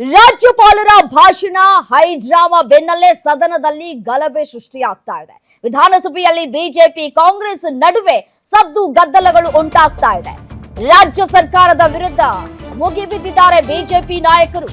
ರಾಜ್ಯಪಾಲರ ಭಾಷಣ ಹೈಡ್ರಾಮಾ ಬೆನ್ನಲ್ಲೇ ಸದನದಲ್ಲಿ ಗಲಭೆ ಸೃಷ್ಟಿಯಾಗ್ತಾ ಇದೆ. ವಿಧಾನಸಭೆಯಲ್ಲಿ ಬಿಜೆಪಿ, ಕಾಂಗ್ರೆಸ್ ನಡುವೆ ಸದ್ದು ಗದ್ದಲಗಳು ಉಂಟಾಗ್ತಾ ಇದೆ. ರಾಜ್ಯ ಸರ್ಕಾರದ ವಿರುದ್ಧ ಮುಗಿಬಿದ್ದಿದ್ದಾರೆ ಬಿಜೆಪಿ ನಾಯಕರು.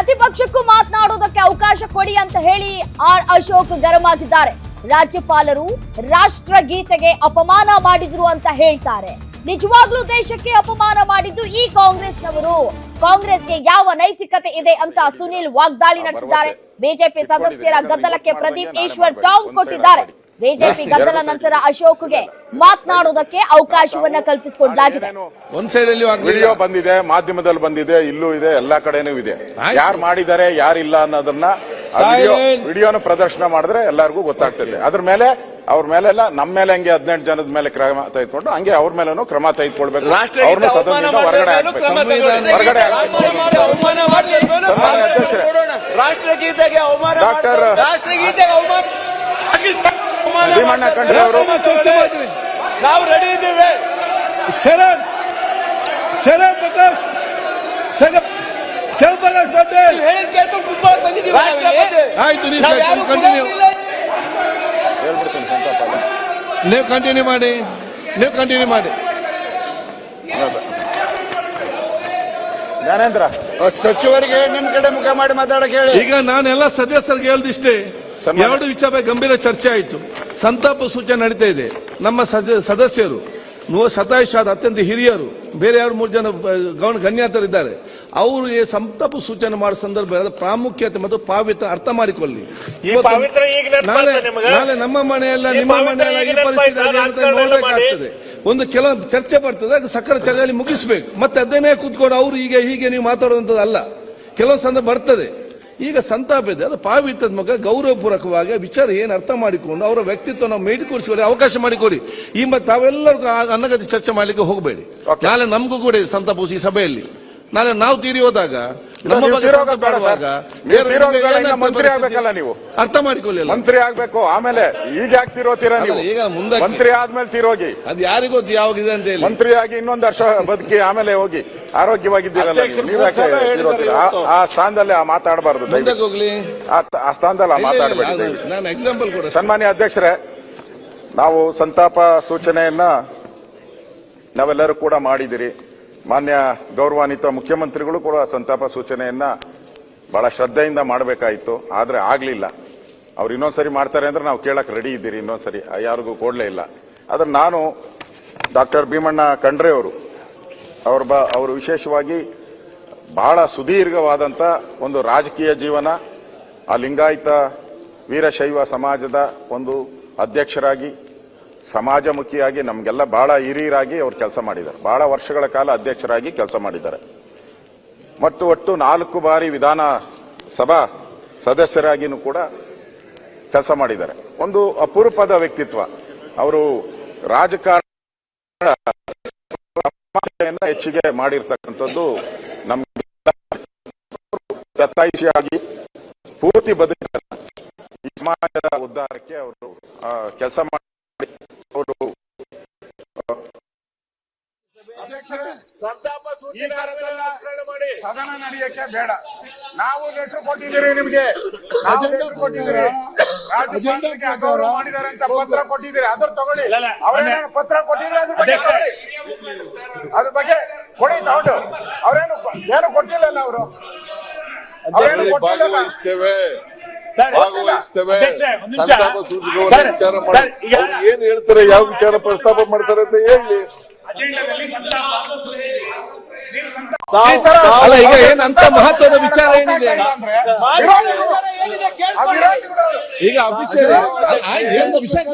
ಪ್ರತಿಪಕ್ಷಕ್ಕೂ ಮಾತನಾಡುವುದಕ್ಕೆ ಅವಕಾಶ ಕೊಡಿ ಅಂತ ಹೇಳಿ ಆರ್ ಅಶೋಕ್ ಗರಂ ಆಗಿದ್ದಾರೆ ರಾಜ್ಯಪಾಲರು ರಾಷ್ಟ್ರಗೀತೆಗೆ ಅಪಮಾನ ಮಾಡಿದ್ರು ಅಂತ ಹೇಳ್ತಾರೆ. ನಿಜವಾಗ್ಲೂ ದೇಶಕ್ಕೆ ಅಪಮಾನ ಮಾಡಿದ್ದು ಈ ಕಾಂಗ್ರೆಸ್ನವರು. ಕಾಂಗ್ರೆಸ್ಗೆ ಯಾವ ನೈತಿಕತೆ ಇದೆ ಅಂತ ಸುನಿಲ್ ವಾಗ್ದಾಳಿ ನಡೆಸಿದ್ದಾರೆ. ಬಿಜೆಪಿ ಸದಸ್ಯರ ಗದ್ದಲಕ್ಕೆ ಪ್ರದೀಪ್ ಈಶ್ವರ್ ಟಾಂಗ್ ಕೊಟ್ಟಿದ್ದಾರೆ. ಬಿಜೆಪಿ ಗದ್ದಲ ನಂತರ ಅಶೋಕ್ಗೆ ಮಾತನಾಡೋದಕ್ಕೆ ಅವಕಾಶವನ್ನ ಕಲ್ಪಿಸಿಕೊಡಲಾಗಿದೆ ಒಂದ್ ಸೈಡ್ ಅಲ್ಲಿ ವಿಡಿಯೋ ಬಂದಿದೆ ಮಾಧ್ಯಮದಲ್ಲಿ ಬಂದಿದೆ ಇಲ್ಲೂ ಇದೆ ಎಲ್ಲಾ ಕಡೆನೂ ಇದೆ. ಯಾರು ಮಾಡಿದ್ದಾರೆ ಯಾರಿಲ್ಲ ಅನ್ನೋದನ್ನ. ವಿಡಿಯೋನ ಪ್ರದರ್ಶನ ಮಾಡಿದ್ರೆ ಎಲ್ಲರಿಗೂ ಗೊತ್ತಾಗ್ತದೆ. ಅದ್ರ ಮೇಲೆ ಅವ್ರ ಮೇಲೆಲ್ಲ ನಮ್ಮ ಮೇಲೆ ಹಂಗೆ ಹದಿನೆಂಟು ಜನದ ಮೇಲೆ ಕ್ರಮ ತೆಗೆದುಕೊಂಡು ಹಂಗೆ ಅವ್ರ ಮೇಲೂ ಕ್ರಮ ತೆಗೆದುಕೊಳ್ಬೇಕು. ಅವ್ರನ್ನ ಸದನದಿಂದ ಹೊರಗಡೆ ಹೊರಗಡೆ. ರಾಷ್ಟ್ರಗೀತೆಗೆ ಅವಮಾನ ಡಾಕ್ಟರ್ ರಾಷ್ಟ್ರಗೀತೆಗೆ ಅವಮಾನ ಭೀಮಣ್ಣ ಖಂಡ್ರೆ ಅವರು ನಾವು ರೆಡಿ ಇದ್ದೀವಿ. ಶರಣ್ ಶರಣ್ ಪ್ರಕಾಶ್ ಶರಣ್ ಶಿವ ಪ್ರಕಾಶ್ ಪಟೇಲ್. ಆಯ್ತು ನೀವು ಕಂಟಿನ್ಯೂ ಕೊಡೋದಿಲ್ಲ. ಹೇಳ್ಬಿಡ್ತೀನಿ ಸಂತಾಪ ನೀವು ಕಂಟಿನ್ಯೂ ಮಾಡಿ. ನೀವು ಕಂಟಿನ್ಯೂ ಮಾಡಿ. ಜ್ಞಾನೇಂದ್ರ. ಸಚಿವರಿಗೆ ನಿಮ್ ಕಡೆ ಮುಖ ಮಾಡಿ ಮಾತಾಡಕ್ಕೆ ಹೇಳಿ. ಈಗ ನಾನೆಲ್ಲ ಸದಸ್ಯರಿಗೆ ಹೇಳ್ದಿಷ್ಟೇ. ಎರಡು ವಿಚಾರ ಗಂಭೀರ ಚರ್ಚೆ ಆಯಿತು. ಸಂತಾಪ ಸೂಚನೆ ನಡೀತಾ ಇದೆ. ನಮ್ಮ ಸದ- ಸದಸ್ಯರು ನೂ ಶತಾಯುಷಾದ ಅತ್ಯಂತ ಹಿರಿಯರು ಬೇರೆ ಎರಡು ಮೂರು ಜನ ಗೌನ್ ಗೌಣ ಗಣ್ಯಾತರಿದ್ದಾರೆ ಅವರಿಗೆ ಸಂತಾಪ ಸೂಚನೆ ಮಾಡೋ ಸಂದರ್ಭ ಪ್ರಾಮುಖ್ಯತೆ ಮತ್ತು ಪಾವಿತ್ರ ಅರ್ಥ ಮಾಡಿಕೊಳ್ಳಿ. ನಾಳೆ? ನಾಳೆ ನಮ್ಮ ಮನೆಯಲ್ಲ ನಿಮ್ಮ ಮನೆಯಲ್ಲ ಈ ಪರಿಸ್ಥಿತಿ ನೋಡಬೇಕಾಗ್ತದೆ ಒಂದು ಕೆಲವು ಚರ್ಚೆ ಬರ್ತದೆ ಅದಕ್ಕೆ ಸಕ್ಕರೆ ಚರ್ಚೆಯಲ್ಲಿ ಮುಗಿಸ್ಬೇಕು. ಮತ್ತೆ ಅದನ್ನೇ ಕೂತ್ಕೊಂಡು ಅವರು ಈಗ ಹೀಗೆ ನೀವು ಮಾತಾಡುವಂಥದ್ದು ಅಲ್ಲ ಕೆಲವೊಂದು ಸಂದರ್ಭ ಬರ್ತದೆ. ಈಗ ಸಂತಾಪ ಇದೆ. ಅದು ಪಾವಿತ್ರದ ಮಗ ಗೌರವಪೂರ್ವಕವಾಗಿ ವಿಚಾರ ಏನು ಅರ್ಥ ಮಾಡಿಕೊಂಡು ಅವರ ವ್ಯಕ್ತಿತ್ವ ನಾವು ಮೇಡಿಕೊಡಿಸಿಕೊಳ್ಳಿ ಅವಕಾಶ ಮಾಡಿಕೊಡಿ. ಈ ಮತ್ತೆ ತಾವೆಲ್ಲರಿಗೂ ಅನ್ನಗತಿ ಚರ್ಚೆ ಮಾಡಲಿಕ್ಕೆ ಹೋಗಬೇಡಿ. ನಾಳೆ ನಮಗೂ ಕೂಡ ಸಂತಾಪ ಈ ಸಭೆಯಲ್ಲಿ. ನಾಳೆ ನಾವು ತೀರಿ ಹೋದಾಗ ನಮ್ಮ ಮಂತ್ರಿ? ಆಗ್ಬೇಕಲ್ಲ ನೀವು. ಅರ್ಥ ಮಾಡಿಕೊಳ್ಳಿ ಮಂತ್ರಿ ಆಗ್ಬೇಕು ಆಮೇಲೆ ಈಗ ಯಾಕೆ ತೀರೋತೀರಾ ನೀವು? ಈಗ ಮುಂದೆ ಮಂತ್ರಿ ಆದ್ಮೇಲೆ ತಿರೋಗಿ. ಅದು ಯಾರಿಗೂ ಯಾವಾಗಿದೆ ಅಂತ ಹೇಳಿ. ಮಂತ್ರಿ ಆಗಿ ಇನ್ನೊಂದು ವರ್ಷ ಬದುಕಿ ಆಮೇಲೆ ಹೋಗಿ ಆರೋಗ್ಯವಾಗಿದ್ದೀರಲ್ಲ ನೀವು. ಯಾಕೆ ಮೂರ್ ಆ- ಸ್ಥಾನದಲ್ಲಿ ಆ ಮಾತಾಡಬಾರ್ದು ಮುಂದಕ್ಕೆ ಹೋಗ್ಲಿ. ಆ ಸ್ಥಾನದಲ್ಲಿ ಆ ಮಾತಾಡಬೇಡಿ ನಾನು ಎಕ್ಸಾಂಪಲ್ ಕೂಡ. ಸನ್ಮಾನ್ಯ ಅಧ್ಯಕ್ಷರೇ ನಾವು ಸಂತಾಪ ಸೂಚನೆಯನ್ನ ನಾವೆಲ್ಲರೂ ಕೂಡ ಮಾಡಿದಿರಿ. ಮಾನ್ಯ ಗೌರವಾನ್ವಿತ ಮುಖ್ಯಮಂತ್ರಿಗಳು ಕೂಡ ಸಂತಾಪ ಸೂಚನೆಯನ್ನ ಬಹಳ ಶ್ರದ್ಧೆಯಿಂದ ಮಾಡಬೇಕಾಯಿತು, ಆದರೆ ಆಗಲಿಲ್ಲ. ಅವ್ರು ಇನ್ನೊಂದ್ಸರಿ ಮಾಡ್ತಾರೆ ಅಂದ್ರೆ ನಾವು ಕೇಳಕ್ ರೆಡಿ ಇದ್ದೀರಿ, ಇನ್ನೊಂದ್ಸರಿ. ಯಾರಿಗೂ ಕೊಡಲೇ ಇಲ್ಲ. ಆದ್ರೆ ನಾನು ಡಾಕ್ಟರ್ ಭೀಮಣ್ಣ ಖಂಡ್ರೆ ಅವರು, ಅವ್ರ ಅವರು ವಿಶೇಷವಾಗಿ ಬಹಳ ಸುದೀರ್ಘವಾದಂತ ಒಂದು ರಾಜಕೀಯ ಜೀವನ, ಆ ಲಿಂಗಾಯತ ವೀರಶೈವ ಸಮಾಜದ ಒಂದು ಅಧ್ಯಕ್ಷರಾಗಿ ಸಮಾಜಮುಖಿಯಾಗಿ ನಮಗೆಲ್ಲ ಬಹಳ ಹಿರಿಯರಾಗಿ ಅವರು ಕೆಲಸ ಮಾಡಿದ್ದಾರೆ. ಬಹಳ ವರ್ಷಗಳ ಕಾಲ ಅಧ್ಯಕ್ಷರಾಗಿ ಕೆಲಸ ಮಾಡಿದ್ದಾರೆ. ಮತ್ತು ಒಟ್ಟು ನಾಲ್ಕು ಬಾರಿ ವಿಧಾನ ಸಭಾ ಸದಸ್ಯರಾಗಿನೂ ಕೂಡ ಕೆಲಸ ಮಾಡಿದ್ದಾರೆ. ಒಂದು ಅಪರೂಪದ ವ್ಯಕ್ತಿತ್ವ. ಅವರು ರಾಜಕಾರಣ ಹೆಚ್ಚಿಗೆ ಮಾಡಿರ್ತಕ್ಕಂಥದ್ದು ನಮ್ಮ ದತ್ತಾಯಿಸಿಯಾಗಿ ಪೂರ್ತಿ ಬದುಕಿದ್ದಾರೆ ಈ ಸಮಾಜದ ಉದ್ಧಾರಕ್ಕೆ ಅವರು ಕೆಲಸ ಮಾಡಿ ಸಂತಾಪ ಮಾಡಿ. ಸದನ ನಡೆಯಕ್ಕೆ ಬೇಡ. ನಾವು ಲೆಟರ್ ಕೊಟ್ಟಿದ್ದೀರಿ ನಿಮ್ಗೆ. ನಾವು ಲೆಟರ್ ಕೊಟ್ಟಿದ್ದೀರಿ. ರಾಜ್ಯಪಾಲರಿಗೆ ಅಗೌರವ ಮಾಡಿದ್ದಾರೆ ಅಂತ ಪತ್ರ ಕೊಟ್ಟಿದ್ದೀರಿ. ಅದ್ರ ತಗೊಳ್ಳಿ. ಅವ್ರೇನು ಪತ್ರ ಕೊಟ್ಟಿದ್ರೆ ಅದ್ರ ಬಗ್ಗೆ ತಗೊಳ್ಳಿ. ಅದ್ರ ಬಗ್ಗೆ ಕೊಡಿ ತಗೊಂಡು. ಅವ್ರೇನು ಏನು ಕೊಟ್ಟಿಲ್ಲಲ್ಲ ಅವರು? ಅವ್ರೇನು ಮಾಡಿ. ಏನ್ ಹೇಳ್ತಾರೆ ಯಾವ ವಿಚಾರ ಪ್ರಸ್ತಾಪ ಮಾಡ್ತಾರೆ ಅಂತ ಹೇಳಿ. ಅಲ್ಲ ಈಗ ಏನ್ ಅಂತ ಮಹತ್ವದ ವಿಚಾರ ಏನಿದೆ? ಈಗ ಅಭಿಚಾರ ವಿಷಯ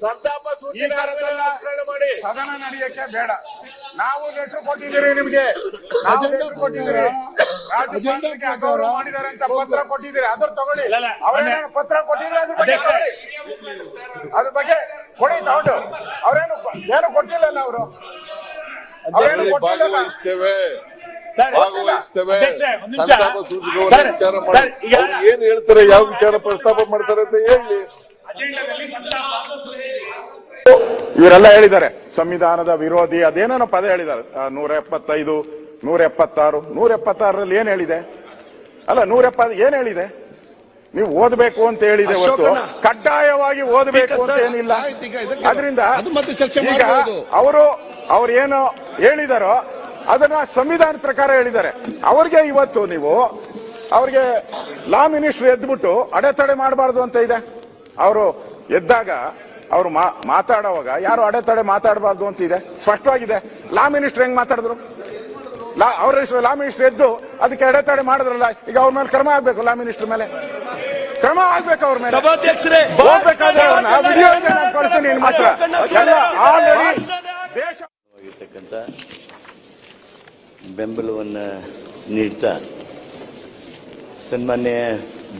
ಸಂತಾಪ ಸೂಚನೆ ಸದನ ನಡೆಯಕ್ಕೆ ಬೇಡ. ನಾವು ಲೆಟರ್ ಕೊಟ್ಟಿದ್ದೀರಿ ನಿಮ್ಗೆ. ನಾವು ಲೆಟರ್ ಕೊಟ್ಟಿದ್ದೀರಿ. ರಾಜ್ಯಪಾಲರಿಗೆ ಅಗೌರವ ಮಾಡಿದ್ದಾರೆ ಅಂತ ಪತ್ರ ಕೊಟ್ಟಿದ್ದೀರಿ. ಅದ್ರ ತಗೊಳ್ಳಿ. ಅವ್ರೇನು ಪತ್ರ ಕೊಟ್ಟಿದ್ರೆ ಅದ್ರ ಬಗ್ಗೆ ತಗೊಳ್ಳಿ. ಅದ್ರ ಬಗ್ಗೆ ಕೊಡಿ ತಗೊಂಡು. ಅವ್ರೇನು ಏನು ಕೊಟ್ಟಿಲ್ಲಲ್ಲ ಅವರು? ಅವ್ರೇನು ಕೊಟ್ಟಿಲ್ಲ ಏನ್ ಹೇಳ್ತಾರೆ ಯಾವ ವಿಚಾರ ಪ್ರಸ್ತಾಪ ಮಾಡ್ತಾರೆ ಅಂತ ಹೇಳಿ. ಇವರೆಲ್ಲ ಹೇಳಿದ್ದಾರೆ ಸಂವಿಧಾನದ ವಿರೋಧಿ ಅದೇನೋ ಪದ ಹೇಳಿದ್ದಾರೆ. ನೂರ ಎಪ್ಪತ್ತೈದು ನೂರ ಎಪ್ಪತ್ತಾರು ನೂರ ಎಪ್ಪತ್ತಾರರಲ್ಲಿ ಏನ್ ಹೇಳಿದೆ? ಅಲ್ಲ ನೂರ ಎಪ್ಪತ್ ಏನ್ ಹೇಳಿದೆ? ನೀವು ಓದಬೇಕು ಅಂತ ಹೇಳಿದೆ ಹೊರತು. ಕಡ್ಡಾಯವಾಗಿ ಓದಬೇಕು ಅಂತ ಏನಿಲ್ಲ. ಅದರಿಂದ ಈಗ. ಅವರು ಅವ್ರು ಏನು ಹೇಳಿದಾರೋ ಅದನ್ನ ಸಂವಿಧಾನ ಪ್ರಕಾರ ಹೇಳಿದ್ದಾರೆ. ಅವ್ರಿಗೆ ಇವತ್ತು ನೀವು ಅವ್ರಿಗೆ ಲಾ ಮಿನಿಸ್ಟರ್ ಎದ್ಬಿಟ್ಟು ಅಡೆತಡೆ ಮಾಡಬಾರ್ದು ಅಂತ ಇದೆ. ಅವರು ಎದ್ದಾಗ ಅವರು ಮಾತಾಡುವಾಗ ಯಾರು ಅಡೆತಡೆ ಮಾತಾಡಬಾರ್ದು ಅಂತ ಇದೆ ಸ್ಪಷ್ಟವಾಗಿದೆ. ಲಾ ಮಿನಿಸ್ಟರ್ ಹೆಂಗ್ ಮಾತಾಡಿದ್ರು? ಲಾ ಅವ್ರ ಹೆಸರು ಲಾ ಮಿನಿಸ್ಟರ್ ಎದ್ದು ಅದಕ್ಕೆ ಅಡೆತಡೆ ಮಾಡಿದ್ರಲ್ಲ ಈಗ ಅವ್ರ ಮೇಲೆ ಕ್ರಮ ಆಗ್ಬೇಕು ಲಾ ಮಿನಿಸ್ಟರ್ ಮೇಲೆ? ಕ್ರಮ ಆಗ್ಬೇಕು ಅವ್ರ ಮೇಲೆ. ಬೆಂಬಲವನ್ನು ನೀಡ್ತಾ ಸನ್ಮಾನ್ಯ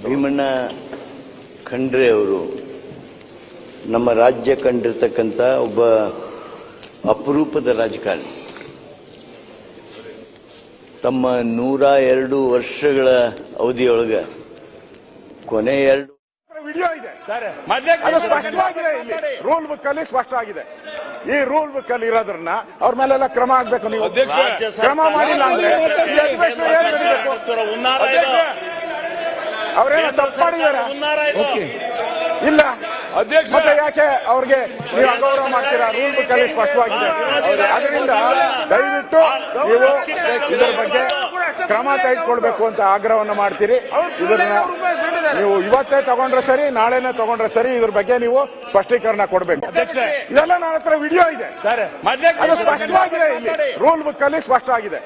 ಭೀಮಣ್ಣ ಖಂಡ್ರೆ ಅವರು ನಮ್ಮ ರಾಜ್ಯ ಕಂಡಿರ್ತಕ್ಕಂಥ ಒಬ್ಬ ಅಪರೂಪದ ರಾಜಕಾರಣಿ. ತಮ್ಮ ನೂರ ಎರಡು ವರ್ಷಗಳ ಅವಧಿಯೊಳಗೆ ಕೊನೆ ಎರಡು ವಿಡಿಯೋ ಇದೆ. ಅದು ಸ್ಪಷ್ಟವಾಗಿದೆ ಇಲ್ಲಿ. ರೂಲ್ ಬುಕ್ ಅಲ್ಲಿ ಸ್ಪಷ್ಟ ಆಗಿದೆ ಈ ರೂಲ್ ಬುಕ್ ಅಲ್ಲಿ ಇರೋದ್ರನ್ನ ಅವ್ರ ಮೇಲೆಲ್ಲ ಕ್ರಮ ಆಗ್ಬೇಕು ನೀವು. ಕ್ರಮ ಮಾಡಿಲ್ಲ ಅಂದ್ರೆ ಅವ್ರೇನೋ ತಪ್ಪು ಮಾಡಿದಾರ ಇಲ್ಲ. ಮತ್ತೆ ಯಾಕೆ ಅವ್ರಿಗೆ ನೀವು ಅಗೌರವ ಮಾಡ್ತೀರಾ? ರೂಲ್ ಬುಕ್ ಅಲ್ಲಿ ಸ್ಪಷ್ಟವಾಗಿದೆ. ಅದರಿಂದ ದಯವಿಟ್ಟು ನೀವು ಇದರ ಬಗ್ಗೆ ಕ್ರಮ ತೆಗೆದುಕೊಳ್ಬೇಕು ಅಂತ ಆಗ್ರಹವನ್ನು ಮಾಡ್ತೀರಿ. ಇದನ್ನ ನೀವು ಇವತ್ತೇ ತಗೊಂಡ್ರೆ ಸರಿ ನಾಳೆನೇ ತಗೊಂಡ್ರೆ ಸರಿ ಇದ್ರ ಬಗ್ಗೆ ನೀವು ಸ್ಪಷ್ಟೀಕರಣ ಕೊಡಬೇಕು. ಇದೆಲ್ಲ ನನ್ನ ಹತ್ರ ವಿಡಿಯೋ ಇದೆ. ಸರ್ ಮೊದ್ಲೇ ಅದು ಸ್ಪಷ್ಟವಾಗಿದೆ ಇಲ್ಲಿ. ರೂಲ್ ಬುಕ್ ಅಲ್ಲಿ ಸ್ಪಷ್ಟ ಆಗಿದೆ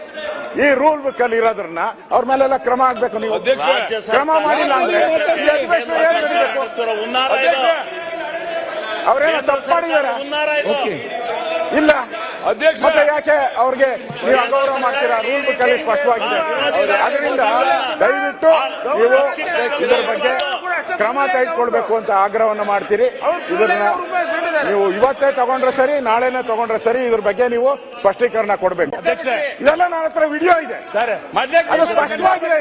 ಈ ರೂಲ್ ಬುಕ್ ಅಲ್ಲಿ ಇರೋದ್ರನ್ನ ಅವ್ರ ಮೇಲೆಲ್ಲ ಕ್ರಮ ಆಗ್ಬೇಕು ನೀವು. ಕ್ರಮ ಮಾಡಿಲ್ಲ ಅಂದ್ರೆ ತಪ್ಪಾಡಿದಾರ ತಪ್ಪು ಮಾಡಿದಾರ? ಇಲ್ಲ. ಮತ್ತೆ ಯಾಕೆ ಅವ್ರಿಗೆ ನೀವು ಅಗೌರವ ಮಾಡ್ತೀರಾ? ರೂಲ್ ಬುಕ್ ಅಲ್ಲಿ ಸ್ಪಷ್ಟವಾಗಿದೆ. ಅದರಿಂದ ದಯವಿಟ್ಟು ನೀವು ಇದರ ಬಗ್ಗೆ ಕ್ರಮ ತೆಗೆದುಕೊಳ್ಬೇಕು ಅಂತ ಆಗ್ರಹವನ್ನು ಮಾಡ್ತೀರಿ. ಇದನ್ನ ನೀವು ಇವತ್ತೇ ತಗೊಂಡ್ರೆ ಸರಿ ನಾಳೆನೇ ತಗೊಂಡ್ರೆ ಸರಿ ಇದ್ರ ಬಗ್ಗೆ ನೀವು ಸ್ಪಷ್ಟೀಕರಣ ಕೊಡ್ಬೇಕು. ಇದೆಲ್ಲ ನನ್ನ ಹತ್ರ ವಿಡಿಯೋ ಇದೆ. ಅದು ಸ್ಪಷ್ಟವಾಗಿದೆ.